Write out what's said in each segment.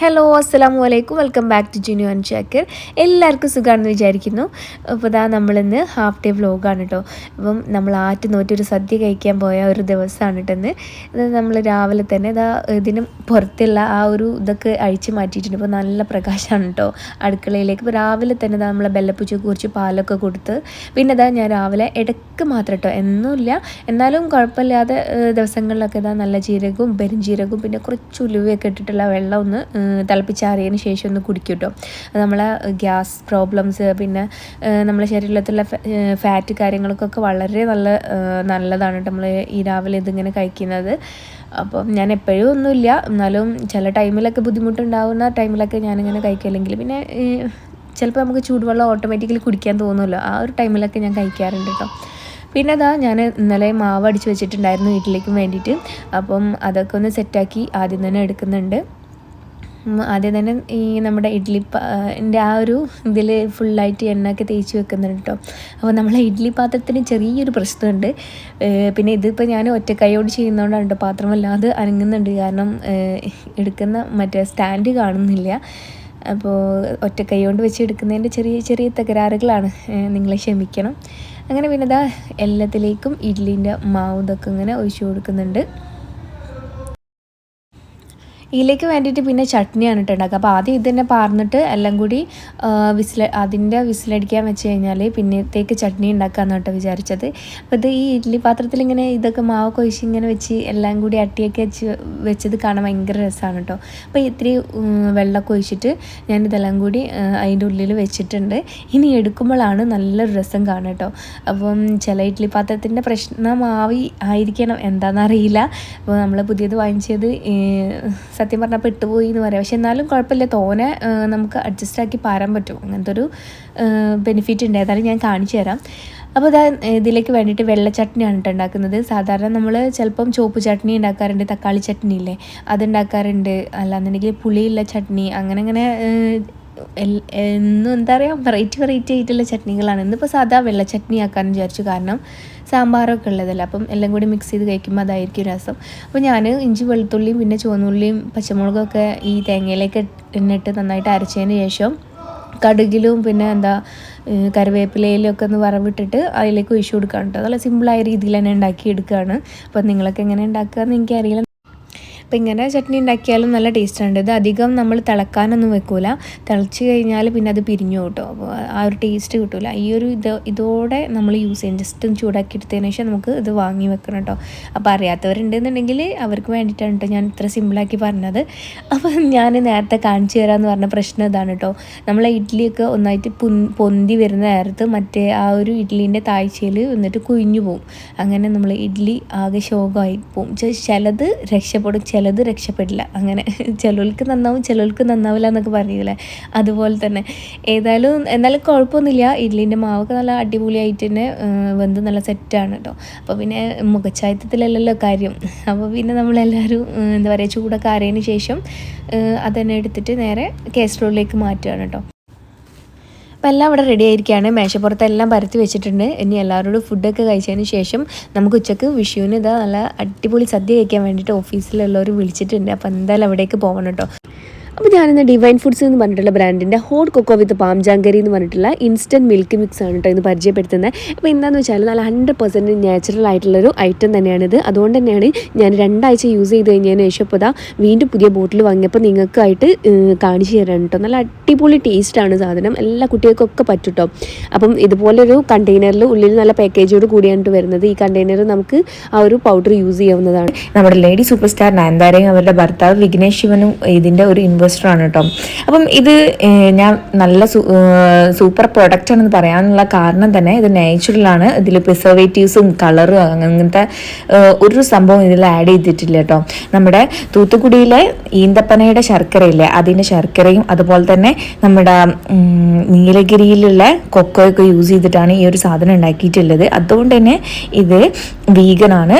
Hello അസ്സാം വലൈക്കും welcome back to Jinu and ചാക്കർ എല്ലാവർക്കും സുഖമാണെന്ന് വിചാരിക്കുന്നു. അപ്പോൾ ഇതാ നമ്മളിന്ന് ഹാഫ് ഡേ വ്ലോഗാണ് കേട്ടോ അപ്പം നമ്മൾ ആറ്റ് ഒരു സദ്യ കഴിക്കാൻ പോയ ഒരു ദിവസമാണ് കേട്ടെന്ന് നമ്മൾ രാവിലെ തന്നെ ഇതാ ഇതിന് പുറത്തുള്ള ആ ഒരു ഇതൊക്കെ അഴിച്ച് മാറ്റിയിട്ടുണ്ട്. ഇപ്പോൾ നല്ല പ്രകാശമാണ് കേട്ടോ അടുക്കളയിലേക്ക്. ഇപ്പോൾ രാവിലെ തന്നെ ഇതാ നമ്മളെ ബെല്ലപ്പൂച്ച കുറിച്ച് പാലൊക്കെ കൊടുത്ത് പിന്നെ ഇതാ ഞാൻ രാവിലെ ഇടയ്ക്ക് മാത്രം കേട്ടോ എന്നുമില്ല. എന്നാലും കുഴപ്പമില്ലാതെ ദിവസങ്ങളിലൊക്കെ ഇതാ നല്ല ജീരകവും പെരും ജീരകവും പിന്നെ കുറച്ച് ഉലുവയൊക്കെ ഇട്ടിട്ടുള്ള വെള്ളം ഒന്ന് തിളപ്പിച്ചാറിയതിന് ശേഷം ഒന്ന് കുടിക്കും കേട്ടോ നമ്മളെ ഗ്യാസ് പ്രോബ്ലംസ് പിന്നെ നമ്മുടെ ശരീരത്തിലുള്ള ഫാറ്റ് കാര്യങ്ങൾക്കൊക്കെ വളരെ നല്ല നല്ലതാണ് കേട്ടോ നമ്മൾ ഈ രാവിലെ ഇതിങ്ങനെ കഴിക്കുന്നത്. അപ്പം ഞാൻ എപ്പോഴും ഒന്നുമില്ല. എന്നാലും ചില ടൈമിലൊക്കെ ബുദ്ധിമുട്ടുണ്ടാവുന്ന ടൈമിലൊക്കെ ഞാനിങ്ങനെ കഴിക്കില്ലെങ്കിൽ പിന്നെ ചിലപ്പോൾ നമുക്ക് ചൂടുവെള്ളം ഓട്ടോമാറ്റിക്കലി കുടിക്കാൻ തോന്നുമല്ലോ. ആ ഒരു ടൈമിലൊക്കെ ഞാൻ കഴിക്കാറുണ്ട് കേട്ടോ. പിന്നെ അതാ ഞാൻ ഇന്നലെ മാവ് അടിച്ച് വെച്ചിട്ടുണ്ടായിരുന്നു വീട്ടിലേക്കും വേണ്ടിയിട്ട്. അപ്പം അതൊക്കെ ഒന്ന് സെറ്റാക്കി ആദ്യം തന്നെ എടുക്കുന്നുണ്ട്. ആദ്യം തന്നെ ഈ നമ്മുടെ ഇഡ്ഡലി എന്റെ ആ ഒരു ഇതിൽ ഫുള്ളായിട്ട് എണ്ണയൊക്കെ തേച്ച് വെക്കുന്നുണ്ട് കേട്ടോ അപ്പോൾ നമ്മളെ ഇഡ്ഡലി പാത്രത്തിന് ചെറിയൊരു പ്രശ്നമുണ്ട്. പിന്നെ ഇതിപ്പോൾ ഞാൻ ഒറ്റ കൈയോട് ചെയ്യുന്നതുകൊണ്ടാണ് കേട്ടോ പാത്രം വല്ലാതെ അനങ്ങുന്നുണ്ട്. കാരണം എടുക്കുന്ന മറ്റേ സ്റ്റാൻഡ് കാണുന്നില്ല. അപ്പോൾ ഒറ്റ കൈ കൊണ്ട് വെച്ച് എടുക്കുന്നതിന്റെ ചെറിയ ചെറിയ തകരാറുകളാണ്. നിങ്ങളെ ക്ഷമിക്കണം. അങ്ങനെ പിന്നെ ഇതാ എല്ലാത്തിലേക്കും ഇഡ്ഡലിന്റെ മാവ് ഇതൊക്കെ ഇങ്ങനെ ഒഴിച്ചു കൊടുക്കുന്നുണ്ട്. ഇതിലേക്ക് വേണ്ടിയിട്ട് പിന്നെ ചട്നിയാണ് കേട്ടോ അപ്പോൾ ആദ്യം ഇത് തന്നെ പാർന്നിട്ട് എല്ലാം കൂടി വിസിൽ അതിന്റെ വിസിലടിക്കാൻ വെച്ച് കഴിഞ്ഞാൽ പിന്നത്തേക്ക് ചട്നി ഉണ്ടാക്കാമെന്ന് കേട്ടോ വിചാരിച്ചത്. അപ്പോൾ ഇത് ഈ ഇഡ്ഡലി പാത്രത്തിൽ ഇങ്ങനെ ഇതൊക്കെ മാവ് കൊഴിച്ച് ഇങ്ങനെ വെച്ച് എല്ലാം കൂടി അട്ടിയൊക്കെ വെച്ച് വെച്ചത് കാണാൻ ഭയങ്കര രസമാണ് കേട്ടോ. അപ്പോൾ ഇത്തിരി വെള്ളം വെള്ളമൊക്കെ ഒഴിച്ചിട്ട് ഞാൻ ഇതെല്ലാം കൂടി അതിന്റെ ഉള്ളിൽ വെച്ചിട്ടുണ്ട്. ഇനി എടുക്കുമ്പോഴാണ് നല്ലൊരു രസം കാണുക കേട്ടോ. അപ്പം ചില ഇഡ്ഡലി പാത്രത്തിന്റെ പ്രശ്നമാവി ആയിരിക്കണം എന്താണെന്നറിയില്ല അപ്പോൾ നമ്മൾ പുതിയത് വാങ്ങിച്ചത് സത്യം പറഞ്ഞാൽ പെട്ടുപോയി എന്ന് പറയാം. പക്ഷെ എന്നാലും കുഴപ്പമില്ല. തോനെ നമുക്ക് അഡ്ജസ്റ്റ് ആക്കി പാരാൻ പറ്റും. അങ്ങനത്തെ ഒരു ബെനിഫിറ്റ് ഉണ്ട്. ഏതായാലും ഞാൻ കാണിച്ചു തരാം. അപ്പോൾ ഇതാ ഇതിലേക്ക് വേണ്ടിയിട്ട് വെള്ള ചട്നിയാണ് കേട്ടോ ഉണ്ടാക്കുന്നത് സാധാരണ നമ്മൾ ചിലപ്പം ചോപ്പ് ചട്നി ഉണ്ടാക്കാറുണ്ട് തക്കാളി ചട്നി ഇല്ലേ? അതുണ്ടാക്കാറുണ്ട് അല്ലാന്നുണ്ടെങ്കിൽ പുളിയുള്ള ചട്നി അങ്ങനെ അങ്ങനെ എന്നും എന്താ പറയുക വെറൈറ്റി വെറൈറ്റി ആയിട്ടുള്ള ചട്നികളാണ്. ഇന്നിപ്പോൾ സാധാ വെള്ള ചട്നി ആക്കാൻ വിചാരിച്ചു കാരണം സാമ്പാറൊക്കെ ഉള്ളതല്ല? അപ്പം എല്ലാം കൂടി മിക്സ് ചെയ്ത് കഴിക്കുമ്പോൾ അതായിരിക്കും രസം. അപ്പോൾ ഞാൻ ഇഞ്ചി വെളുത്തുള്ളിയും പിന്നെ ചുവന്നുള്ളിയും പച്ചമുളകൊക്കെ ഈ തേങ്ങയിലേക്ക് എന്നിട്ട് നന്നായിട്ട് അരച്ചതിന് ശേഷം കടുകിലും പിന്നെ എന്താ ഏഹ് കറിവേപ്പിലയിലും ഒക്കെ ഒന്ന് വറവിട്ടിട്ട് അതിലേക്ക് ഒഴിച്ചു കൊടുക്കുകയാണ് കേട്ടോ നല്ല സിമ്പിളായ രീതിയിൽ തന്നെ ഉണ്ടാക്കി എടുക്കുകയാണ് അപ്പോൾ നിങ്ങളൊക്കെ എങ്ങനെ ഉണ്ടാക്കുക എന്ന് എനിക്കറിയില്ല. അപ്പോൾ ഇങ്ങനെ ചട്നി ഉണ്ടാക്കിയാലും നല്ല ടേസ്റ്റ് ഉണ്ട് ഇത് അധികം നമ്മൾ തിളക്കാനൊന്നും വെക്കൂല. തിളച്ച് കഴിഞ്ഞാൽ പിന്നെ അത് പിരിഞ്ഞു കേട്ടോ. അപ്പോൾ ആ ഒരു ടേസ്റ്റ് കിട്ടില്ല ഈ ഒരു ഇത് ഇതോടെ നമ്മൾ യൂസ് ചെയ്യും. ജസ്റ്റ് ഒന്ന് ചൂടാക്കി എടുത്തതിന് ശേഷം നമുക്ക് ഇത് വാങ്ങി വെക്കണം കേട്ടോ അപ്പോൾ അറിയാത്തവരുണ്ടെന്നുണ്ടെങ്കിൽ അവർക്ക് വേണ്ടിയിട്ടാണ് കേട്ടോ ഞാൻ ഇത്ര സിമ്പിളാക്കി പറഞ്ഞത്. അപ്പോൾ ഞാൻ നേരത്തെ കാണിച്ചു തരാമെന്ന് പറഞ്ഞ പ്രശ്നം ഇതാണ് കേട്ടോ നമ്മളെ ഇഡ്ഡലിയൊക്കെ ഒന്നായിട്ട് പൊൻ പൊന്തി വരുന്ന നേരത്ത് മറ്റേ ആ ഒരു ഇഡ്ഡലീന്റെ താഴ്ചയിൽ വന്നിട്ട് കുഴിഞ്ഞു പോകും അങ്ങനെ നമ്മൾ ഇഡ്ഡലി ആകെ ശോകമായി പോകും ചിലത് രക്ഷപ്പെടും ചിലത് രക്ഷപ്പെടില്ല. അങ്ങനെ ചിലർക്ക് നന്നാവും ചിലർക്ക് നന്നാവില്ല എന്നൊക്കെ പറയൂലേ അതുപോലെ തന്നെ. ഏതായാലും എന്നാലും കുഴപ്പമൊന്നുമില്ല. ഇഡ്ലിന്റെ മാവൊക്കെ നല്ല അടിപൊളിയായിട്ട് തന്നെ വെന്ത് നല്ല സെറ്റാണ് കേട്ടോ അപ്പോൾ പിന്നെ മുഖച്ചായത്തത്തിലല്ലല്ലോ കാര്യം. അപ്പോൾ പിന്നെ നമ്മളെല്ലാവരും എന്താ പറയുക ചൂടൊക്കെ ആറിയതിന് ശേഷം അതന്നെ എടുത്തിട്ട് നേരെ കേസ്ട്രോളിലേക്ക് മാറ്റുകയാണ് കേട്ടോ അപ്പോൾ എല്ലാം ഇവിടെ റെഡി ആയിരിക്കുകയാണ് മേശപ്പുറത്തെല്ലാം പരത്തി വെച്ചിട്ടുണ്ട്. ഇനി എല്ലാവരോടും ഫുഡൊക്കെ കഴിച്ചതിന് ശേഷം നമുക്ക് ഉച്ചയ്ക്ക് വിഷുവിന് ഇതാ നല്ല അടിപൊളി സദ്യ കഴിക്കാൻ വേണ്ടിയിട്ട് ഓഫീസിലുള്ളവർ വിളിച്ചിട്ടുണ്ട്. അപ്പോൾ എന്തായാലും അവിടേക്ക് പോകണം കേട്ടോ. അപ്പോൾ ഞാനിന്ന് ഡിവൈൻ ഫുഡ്സ് എന്ന് പറഞ്ഞിട്ടുള്ള ബ്രാൻഡിന്റെ hot cocoa with palm jaggery എന്ന് പറഞ്ഞിട്ടുള്ള ഇൻസ്റ്റന്റ് മിൽക്ക് മിക്സ് ആണ് കേട്ടോ ഇന്ന് പരിചയപ്പെടുത്തുന്നത്. അപ്പോൾ എന്താണെന്ന് വെച്ചാൽ നല്ല ഹൺഡ്രഡ് പെർസെന്റ് നാച്ചുറൽ ആയിട്ടുള്ളൊരു ഐറ്റം തന്നെയാണിത് അതുകൊണ്ട് തന്നെയാണ് ഞാൻ രണ്ടാഴ്ച യൂസ് ചെയ്ത് കഴിഞ്ഞതിന് ശേഷം ഇപ്പോൾ ഇതാ വീണ്ടും പുതിയ ബോട്ടിൽ വാങ്ങിയപ്പോൾ നിങ്ങൾക്കായിട്ട് കാണിച്ചു തരാൻ കേട്ടോ നല്ല അടിപൊളി ടേസ്റ്റാണ് സാധനം. എല്ലാ കുട്ടികൾക്കൊക്കെ പറ്റും അപ്പം ഇതുപോലൊരു കണ്ടെയ്നറിൽ ഉള്ളിൽ നല്ല പാക്കേജോട് കൂടിയാണ് വരുന്നത്. ഈ കണ്ടെയ്നർ നമുക്ക് ആ ഒരു പൗഡർ യൂസ് ചെയ്യാവുന്നതാണ്. നമ്മുടെ ലേഡി സൂപ്പർ സ്റ്റാർ നയൻതാരയും അവരുടെ ഭർത്താവ് വിഘ്നേഷ് ശിവനും ഇതിന്റെ ഒരു ഇൻവെസ്റ്റർ ആണ് കേട്ടോ അപ്പം ഇത് ഞാൻ നല്ല സൂപ്പർ പ്രൊഡക്റ്റ് ആണെന്ന് പറയാനുള്ള കാരണം തന്നെ ഇത് നാച്ചുറലാണ് ഇതിൽ പ്രിസർവേറ്റീവ്സും കളറും അങ്ങനത്തെ ഒരു സംഭവം ഇതിൽ ആഡ് ചെയ്തിട്ടില്ല കേട്ടോ നമ്മുടെ തൂത്തുക്കുടിയിലെ ഈന്തപ്പനയുടെ ശർക്കരയില്ലേ അതിന്റെ ശർക്കരയും അതുപോലെ തന്നെ നമ്മുടെ നീലഗിരിയിലുള്ള കൊക്കോയൊക്കെ യൂസ് ചെയ്തിട്ടാണ് ഈ ഒരു സാധനം ഉണ്ടാക്കിയിട്ടുള്ളത്. അതുകൊണ്ട് തന്നെ ഇത് വീഗനാണ്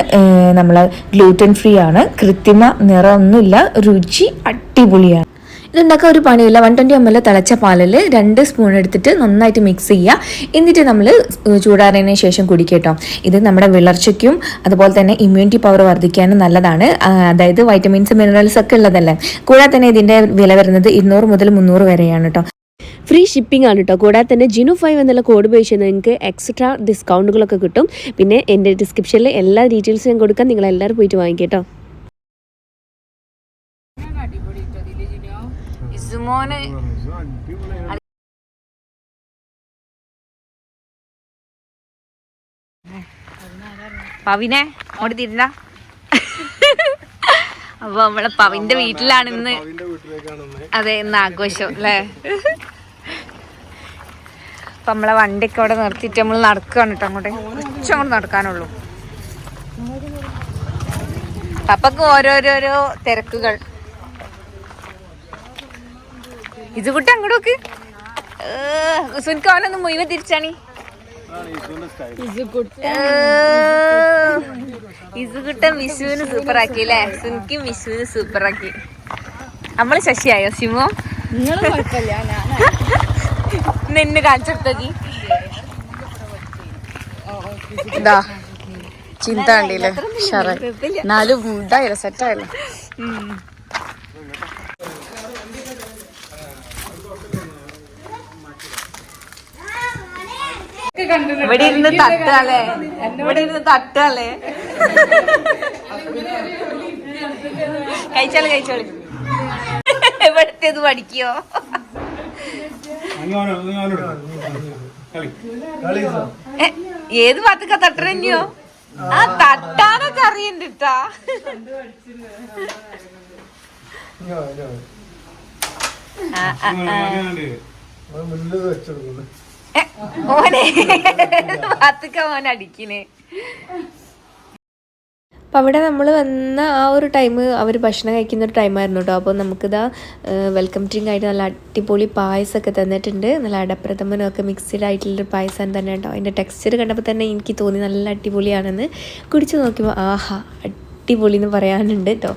നമ്മൾ ഗ്ലൂട്ടൻ ഫ്രീ ആണ്. കൃത്രിമ നിറമൊന്നുമില്ല രുചി അടിപൊളിയാണ്. ഇതുണ്ടാക്കാൻ ഒരു പണിയില്ല വൺ ട്വന്റി എം എൽ തിളച്ച പാലിൽ രണ്ട് സ്പൂൺ എടുത്തിട്ട് നന്നായിട്ട് മിക്സ് ചെയ്യുക എന്നിട്ട് നമ്മൾ ചൂടാറിയതിന് ശേഷം കുടിക്കട്ടോ ഇത് നമ്മുടെ വിളർച്ചയ്ക്കും അതുപോലെ തന്നെ ഇമ്മ്യൂണിറ്റി പവർ വർദ്ധിക്കാനും നല്ലതാണ്. അതായത് വൈറ്റമിൻസ് മിനറൽസ് ഒക്കെ ഉള്ളതല്ലേ. കൂടാതെ തന്നെ ഇതിന്റെ വില വരുന്നത് ഇരുന്നൂറ് മുതൽ മുന്നൂറ് വരെയാണ് കേട്ടോ. ഫ്രീ ഷിപ്പിംഗ് ആണ് കേട്ടോ. കൂടാതെ തന്നെ ജിനു ഫൈവ് എന്നുള്ള കോഡ് ഉപയോഗിച്ച് നിങ്ങൾക്ക് എക്സ്ട്രാ ഡിസ്കൗണ്ടുകളൊക്കെ കിട്ടും. പിന്നെ എന്റെ ഡിസ്ക്രിപ്ഷനിൽ എല്ലാ ഡീറ്റെയിൽസും ഞാൻ കൊടുക്കാം. നിങ്ങളെല്ലാവരും പോയിട്ട് വാങ്ങിക്കേട്ടോ ഇസുമോന് പവിനെ അങ്ങോട്ട് തിരിഞ്ഞ അപ്പൊ നമ്മളെ പവിന്റെ വീട്ടിലാണ് ഇന്ന്. അതെ ഇന്ന് ആഘോഷം അല്ലേ? അപ്പൊ നമ്മളെ വണ്ടിയൊക്കെ അവിടെ നിർത്തിയിട്ട് നമ്മൾ നടക്കുകയാണ് കേട്ടോ അങ്ങോട്ട്. കുറച്ച് അങ്ങോട്ട് നടക്കാനുള്ളൂ. പപ്പക്ക് ഓരോരോരോ തിരക്കുകൾ. ഇത് വിട്ട് അങ്ങോട്ട് നോക്ക്. സുനിക്ക് അവനൊന്ന് മുഴുവൻ തിരിച്ചാണി. ഇസുകുട്ടൻ വിഷുവിന് സൂപ്പർ ആക്കി അല്ലേ സുനിക്കും വിഷുവിന് സൂപ്പർ ആക്കി. നമ്മൾ ശശിയായോ സിമോ? നിന്ന് കാണിച്ചെടുത്തി ഇതാ ചിന്ത കണ്ടില്ലേ നാല് നാലും ഇതായില്ല സെറ്റായില്ല ഇവിടെ ഇരുന്ന് തട്ടാലേ ഇവിടെ ഇരുന്ന് തട്ടാലേ കഴിച്ചാൽ കഴിച്ചോളി എവിടത്തേത് പഠിക്കോ? ഏ, ഏത് ഭാഗത്തൊക്കെ തട്ടണോ ആ തട്ടാനൊക്കെ അറിയണ്ടിട്ടാ ആ, ആ, ആ. അപ്പോൾ അവിടെ നമ്മൾ വന്ന ആ ഒരു ടൈം അവർ ഭക്ഷണം കഴിക്കുന്ന ഒരു ടൈമായിരുന്നു കേട്ടോ അപ്പോൾ നമുക്കിതാ വെൽക്കം ഡ്രിങ്ക് ആയിട്ട് നല്ല അടിപൊളി പായസമൊക്കെ തന്നിട്ടുണ്ട്. നല്ല അടപ്രഥമനും ഒക്കെ മിക്സ്ഡ് ആയിട്ടുള്ളൊരു പായസം തന്നെ കേട്ടോ അതിന്റെ ടെക്സ്ചർ കണ്ടപ്പോൾ തന്നെ എനിക്ക് തോന്നി നല്ല അടിപൊളിയാണെന്ന്. കുടിച്ച് നോക്കിയപ്പോൾ ആഹാ അടിപൊളി എന്ന് പറയാനുണ്ട് കേട്ടോ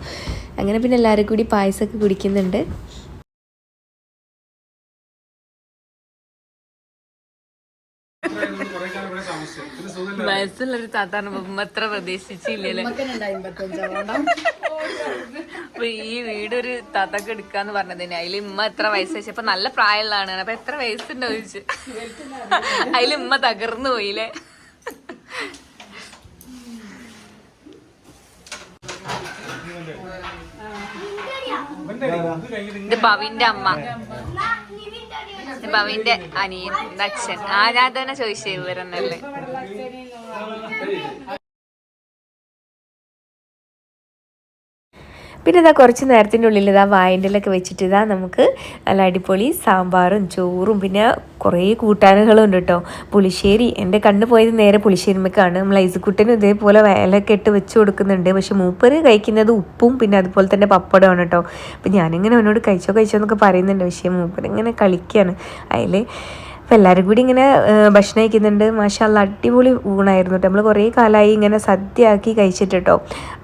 അങ്ങനെ പിന്നെ എല്ലാവരും കൂടി പായസമൊക്കെ കുടിക്കുന്നുണ്ട്. വയസ്സുള്ളൊരു താത്താണ് ഉമ്മ അത്ര പ്രതീക്ഷിച്ചില്ലല്ലേ? അപ്പൊ ഈ വീടൊരു താത്താക്ക് എടുക്കാന്ന് പറഞ്ഞതിന് അതിൽ ഉമ്മ എത്ര വയസ്സ് വെച്ചപ്പോ നല്ല പ്രായമുള്ളതാണ്. അപ്പൊ എത്ര വയസ്സുണ്ടോ ചോദിച്ചു. അതിൽ ഉമ്മ തകർന്നു പോയില്ലേ? ഇത് പവിന്റെ അമ്മ. ഭവിന്റെ പവിന്റെ അനിയൻ അച്ഛൻ. ആ ഞാൻ തന്നെ ചോദിച്ചേ ഇവരെന്നല്ലേ. പിന്നെ ഇതാ കുറച്ച് നേരത്തിന്റെ ഉള്ളിൽ ഇതാ വായന്റെലൊക്കെ വെച്ചിട്ട് ഇതാ നമുക്ക് നല്ല അടിപൊളി സാമ്പാറും ചോറും പിന്നെ കുറേ കൂട്ടാനുകളും ഉണ്ട് കേട്ടോ. പുളിശ്ശേരി എന്റെ കണ്ണു പോയത് നേരെ പുളിശ്ശേരിമേക്കാണ്. നമ്മൾ ഐസുക്കുട്ടനും ഇതേപോലെ വേലൊക്കെ ഇട്ട് വെച്ച് കൊടുക്കുന്നുണ്ട്. പക്ഷെ മൂപ്പര് കഴിക്കുന്നത് ഉപ്പും പിന്നെ അതുപോലെ തന്നെ പപ്പടമാണ് കേട്ടോ. അപ്പം ഞാനിങ്ങനെ അവനോട് കഴിച്ചോ കഴിച്ചോ എന്നൊക്കെ പറയുന്നുണ്ട്. പക്ഷേ മൂപ്പര് ഇങ്ങനെ കളിക്കുകയാണ്. അതിൽ അപ്പോൾ എല്ലാവരും കൂടി ഇങ്ങനെ ഭക്ഷണം കഴിക്കുന്നുണ്ട്. മാഷാല്ല അടിപൊളി ഊണായിരുന്നു കേട്ടോ നമ്മൾ കുറേ കാലമായി ഇങ്ങനെ സദ്യ ആക്കി കഴിച്ചിട്ട് കേട്ടോ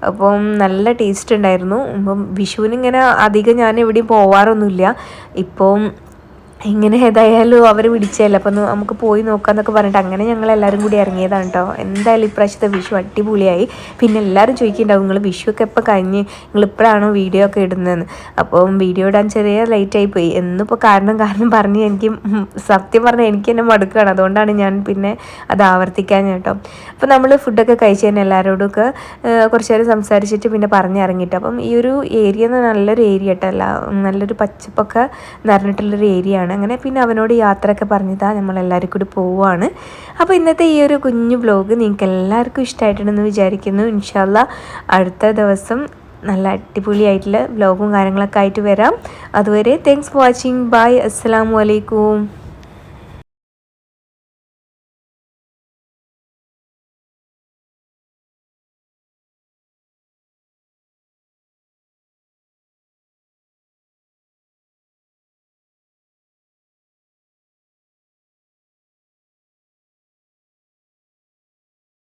അപ്പം നല്ല ടേസ്റ്റ് ഉണ്ടായിരുന്നു. അപ്പം വിഷുവിന് ഇങ്ങനെ അധികം ഞാൻ എവിടെയും പോവാറൊന്നുമില്ല. ഇപ്പം ഇങ്ങനെ ഏതായാലും അവർ വിളിച്ചതല്ല? അപ്പം നമുക്ക് പോയി നോക്കാമെന്നൊക്കെ പറഞ്ഞിട്ട് അങ്ങനെ ഞങ്ങൾ എല്ലാവരും കൂടി ഇറങ്ങിയതാണ് കേട്ടോ എന്തായാലും ഇപ്രാവശ്യത്തെ വിഷു അടിപൊളിയായി. പിന്നെ എല്ലാവരും ചോദിക്കുന്നുണ്ടാവും നിങ്ങൾ വിഷു ഒക്കെ എപ്പോൾ കഴിഞ്ഞ്? നിങ്ങൾ ഇപ്പോഴാണോ വീഡിയോ ഒക്കെ ഇടുന്നതെന്ന്? അപ്പം വീഡിയോ ഇടാൻ ചെറിയ ലേറ്റായി പോയി. എന്നിപ്പോൾ കാരണം കാരണം പറഞ്ഞ് എനിക്ക് സത്യം പറഞ്ഞാൽ എനിക്ക് തന്നെ മടുക്കുകയാണ് അതുകൊണ്ടാണ് ഞാൻ പിന്നെ അത് ആവർത്തിക്കാൻ കേട്ടോ. അപ്പോൾ നമ്മൾ ഫുഡൊക്കെ കഴിച്ച് തന്നെ എല്ലാവരോടൊക്കെ കുറച്ച് നേരം സംസാരിച്ചിട്ട് പിന്നെ പറഞ്ഞിറങ്ങിയിട്ട് അപ്പം ഈ ഒരു ഏരിയ നല്ലൊരു ഏരിയ കേട്ടല്ല നല്ലൊരു പച്ചപ്പൊക്കെ നിറഞ്ഞിട്ടുള്ളൊരു ഏരിയ അങ്ങനെ പിന്നെ അവനോട് യാത്രയൊക്കെ പറഞ്ഞതാ നമ്മളെല്ലാവരും കൂടി പോവുകയാണ് അപ്പോൾ ഇന്നത്തെ ഈ ഒരു കുഞ്ഞു ബ്ലോഗ് നിങ്ങൾക്ക് എല്ലാവർക്കും ഇഷ്ടമായിട്ടുണ്ടെന്ന് വിചാരിക്കുന്നു. ഇൻഷാല്ല അടുത്ത ദിവസം നല്ല അടിപൊളിയായിട്ടുള്ള ബ്ലോഗും കാര്യങ്ങളൊക്കെ ആയിട്ട് വരാം. അതുവരെ താങ്ക്സ് ഫോർ വാച്ചിങ് ബൈ അസ്സാം വലൈക്കും